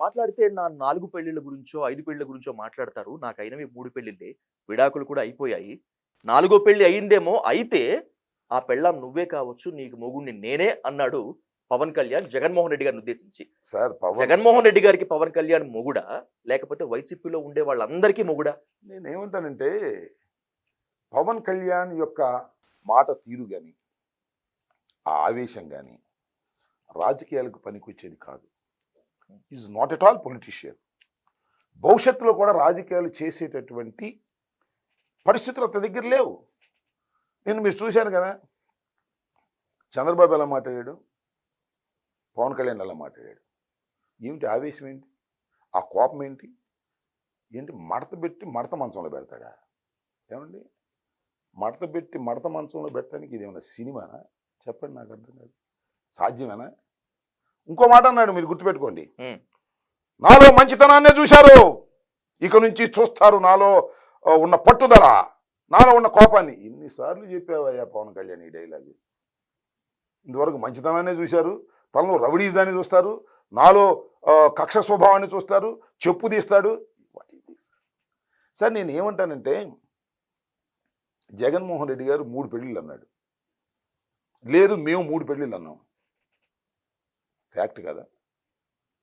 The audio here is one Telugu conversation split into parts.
మాట్లాడితే నా నాలుగు పెళ్ళిళ్ళ గురించో ఐదు పెళ్ళిళ్ళ గురించో మాట్లాడతారు. నాకు అయినవి మూడు పెళ్ళిళ్ళే విడాకులు కూడా అయిపోయాయి. నాలుగో పెళ్ళి అయిందేమో అయితే ఆ పెళ్ళాం నువ్వే కావచ్చు నీకు మొగుడిని నేనే అన్నాడు పవన్ కళ్యాణ్ జగన్మోహన్ రెడ్డి గారిని ఉద్దేశించి. సార్ జగన్మోహన్ రెడ్డి గారికి పవన్ కళ్యాణ్ మొగుడా? లేకపోతే వైసీపీలో ఉండే వాళ్ళందరికీ మొగుడా? నేనేమంటానంటే పవన్ కళ్యాణ్ యొక్క మాట తీరు కానీ ఆ ఆవేశం కానీ రాజకీయాలకు పనికొచ్చేది కాదు. Is not at all politician భవిష్యత్తులో కూడా రాజకీయాలు చేసేటటువంటి పరిస్థితులు అతని దగ్గర లేవు. నేను మీరు చూశాను కదా చంద్రబాబు ఎలా మాట్లాడాడు? పవన్ కళ్యాణ్ ఎలా మాట్లాడాడు? ఏమిటి ఆవేశం ఏంటి? ఆ కోపం ఏంటి? ఏంటి మడత పెట్టి మడత మంచంలో పెడతాడా? ఏమండి? మడత పెట్టి మడత మంచంలో పెట్టడానికి ఇది ఏమైనా సినిమానా? చెప్పండి నాకు అర్థం కాదు. సాధ్యమేనా? ఇంకో మాట అన్నాడు మీరు గుర్తుపెట్టుకోండి. నాలో మంచితనాన్నే చూశారు. ఇక నుంచి చూస్తారు నాలో ఉన్న పట్టుదల నాలో ఉన్న కోపాన్ని. ఎన్నిసార్లు చెప్పావయ్యా పవన్ కళ్యాణ్ ఈ డైలాగ్. ఇంతవరకు మంచితనాన్నే చూశారు. తనలో రౌడీజాన్ని చూస్తారు. నాలో కక్ష స్వభావాన్ని చూస్తారు. చెప్పు తీస్తాడు? సార్ నేను ఏమంటానంటే జగన్మోహన్ రెడ్డి గారు మూడు పెళ్ళిళ్ళు అన్నాడు. లేదు మేము మూడు పెళ్ళిళ్ళు అన్నాం. ఫ్యాక్ట్ కదా?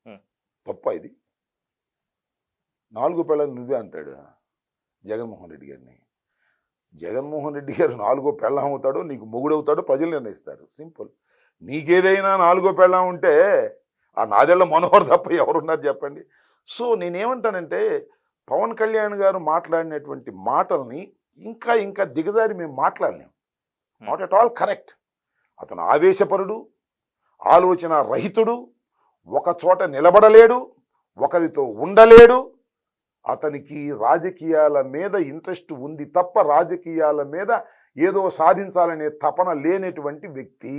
Hmm. తప్ప ఇది. నాలుగో పెళ్ళని నువ్వే అంటాడు జగన్మోహన్ రెడ్డి గారిని. జగన్మోహన్ రెడ్డి గారు నాలుగో పెళ్ళం అవుతాడో నీకు మొగుడవుతాడో ప్రజలు నిర్ణయిస్తారు. సింపుల్. నీకేదైనా నాలుగో పెళ్ళం ఉంటే ఆ నాదెళ్ళ మనోహర్ తప్ప ఎవరున్నారు చెప్పండి? సో నేనేమంటానంటే పవన్ కళ్యాణ్ గారు మాట్లాడినటువంటి మాటల్ని ఇంకా ఇంకా దిగజారి మేము మాట్లాడలేం. నాట్ ఎట్ ఆల్ కరెక్ట్ అతను ఆవేశపరుడు ఆలోచన రహితుడు ఒక చోట నిలబడలేడు ఒకరితో ఉండలేడు. అతనికి రాజకీయాల మీద ఇంట్రెస్ట్ ఉంది తప్ప రాజకీయాల మీద ఏదో సాధించాలనే తపన లేనటువంటి వ్యక్తి.